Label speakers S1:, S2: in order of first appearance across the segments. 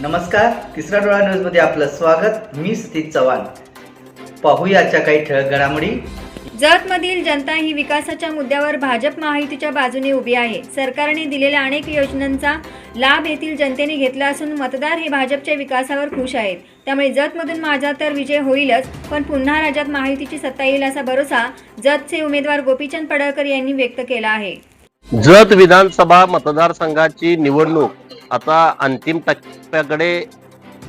S1: नमस्कार तिसरा डोळा न्यूजमध्ये आपलं स्वागत. मी स्थित चव्हाण. पाहूया आजच्या काही ठळक घडामोडी.
S2: जतमधील जनता ही विकासाच्या मुद्द्यावर भाजप महायुतीच्या बाजूने उभी आहे. सरकारने दिलेल्या अनेक योजनांचा लाभ येथील जनतेने घेतला असून मतदार हे भाजपच्या विकासावर खुश आहेत. त्यामुळे जतमधून माझा तर विजय होईलच पण पुन्हा राज्यात महायुतीची सत्ता येईल असा भरोसा जतचे उमेदवार गोपीचंद पडळकर यांनी व्यक्त केला आहे.
S3: जत विधानसभा मतदारसंघाची निवडणूक आता अंतिम टप्प्याकडे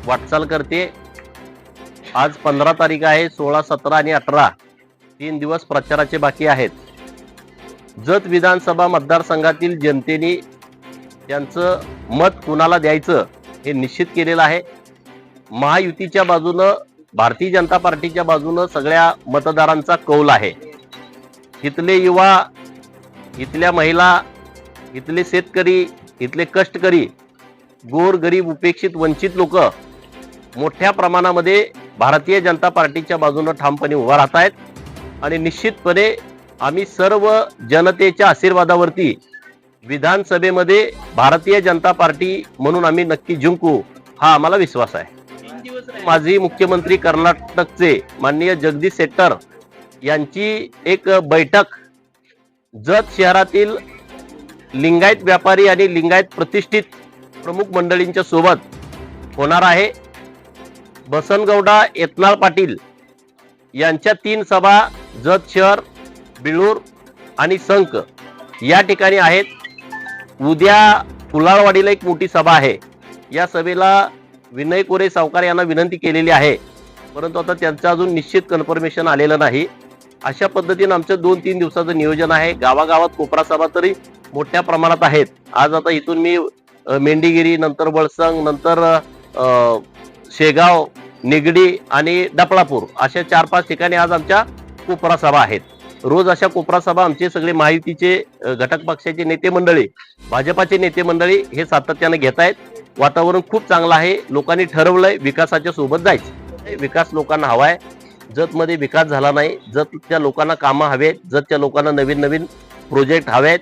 S3: वाटचाल करते. आज पंधरा तारीख आहे सोळा सतरा आणि अठरा. तीन दिवस प्रचाराचे बाकी आहेत. जत विधानसभा मतदारसंघातील जनतेने त्यांचं मत कुणाला द्यायचं हे निश्चित केलेलं आहे. महायुतीच्या बाजूनं भारतीय जनता पार्टीच्या बाजूनं सगळ्या मतदारांचा कौल आहे. इथले युवा इथल्या महिला इथले शेतकरी इथले कष्टकरी गोर गरीब उपेक्षित वंचित लोक मोठ्या प्रमाणामध्ये भारतीय जनता पार्टीच्या बाजूनं ठामपणे उभा राहत आहेत. आणि निश्चितपणे आम्ही सर्व जनतेच्या आशीर्वादावरती विधानसभेमध्ये भारतीय जनता पार्टी म्हणून आम्ही नक्की जिंकू हा आम्हाला विश्वास आहे. माजी मुख्यमंत्री कर्नाटकचे माननीय जगदीश शेट्टर यांची एक बैठक जत शहरातील लिंगायत व्यापारी आणि लिंगायत प्रतिष्ठित प्रमुख मंडळींच्या सोबत होणार आहे बसनगौडा यत्नाळ पाटील. यांच्या तीन सभा जत शहर बिळूर आणि संक या ठिकाणी आहेत. उद्या कुलाळवाडीला एक मोठी सभा आहे. या सभेला विनय कोरे सावकार यांना विनंती केलेली आहे. परंतु आता त्यांचं अजून निश्चित कन्फर्मेशन आलेलं नाही. अशा पद्धतीनं आमचं दोन तीन दिवसाचं नियोजन आहे. गावागावात कोपरा सभा तरी मोठ्या प्रमाणात आहेत. आज आता इथून मी मेंढीगिरी नंतर वळसंग नंतर शेगाव निगडी आणि डपळापूर अशा चार पाच ठिकाणी आज आमच्या कोपरा सभा आहेत. रोज अशा कोपरा सभा आमचे सगळे महायुतीचे घटक पक्षाचे नेते मंडळी भाजपाचे नेते मंडळी हे सातत्याने घेत आहेत. वातावरण खूप चांगलं आहे. लोकांनी ठरवलंय विकासाच्या सोबत जायचं. विकास लोकांना हवा आहे जतमध्ये विकास झाला नाही. जतच्या लोकांना कामं हवेत. जतच्या लोकांना नवीन नवीन प्रोजेक्ट हवेत.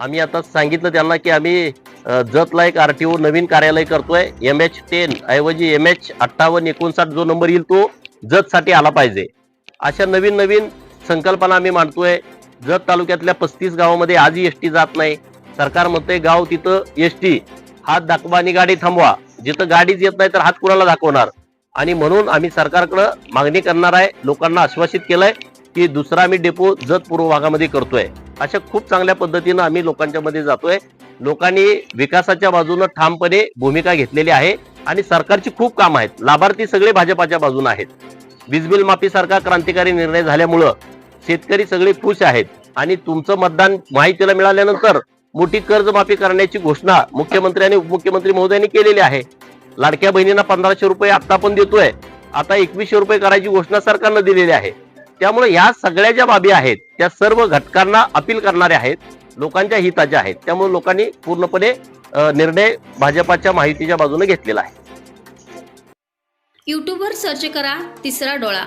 S3: आम्ही आता सांगितलं त्यांना की आम्ही जतला एक आरटीओ नवीन कार्यालय करतोय एम एच टेन ऐवजी एम एच अठ्ठावन्न एकोणसाठ जो नंबर येईल तो जतसाठी आला पाहिजे. अशा नवीन नवीन संकल्पना आम्ही मांडतोय. जत तालुक्यातल्या पस्तीस गावामध्ये आजही एस टी जात नाही. सरकार म्हणतंय गाव तिथं एस टी. हात दाखवा आणि गाडी थांबवा. जिथं गाडीच येत नाही तर हात कुणाला दाखवणार? आणि म्हणून आम्ही सरकारकडं मागणी करणार आहे. लोकांना आश्वासित केलंय. की दुसरा आम्ही डेपो जत पूर्व भागामध्ये करतोय. अशा खूप चांगल्या पद्धतीनं आम्ही लोकांच्या मध्ये जातोय. लोकांनी विकासाच्या बाजूनं ठामपणे भूमिका घेतलेली आहे आणि सरकारची खूप काम आहेत. लाभार्थी सगळे भाजपाच्या बाजूने आहेत. वीज बिल माफीसारखा क्रांतिकारी निर्णय झाल्यामुळं शेतकरी सगळे खुश आहेत. आणि तुमचं मतदान माहितीला मिळाल्यानंतर मोठी कर्जमाफी करण्याची घोषणा मुख्यमंत्री आणि उपमुख्यमंत्री महोदयांनी केलेली आहे. लाडक्या बहिणींना पंधराशे रुपये आता पण देतोय. आता एकवीसशे रुपये करायची घोषणा सरकारनं दिलेली आहे. त्यामुळे ह्या सगळ्या ज्या बाबी आहेत त्या सर्व घटकांना अपील करणाऱ्या आहेत लोकांच्या हिताच्या आहेत. त्यामुळे लोकांनी पूर्णपणे निर्णय भाजपाच्या माहितीच्या बाजूने घेतलेला आहे.
S4: यूट्यूबवर सर्च करा तिसरा डोळा.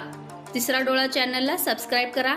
S4: तिसरा डोळा चॅनलला सबस्क्राईब करा.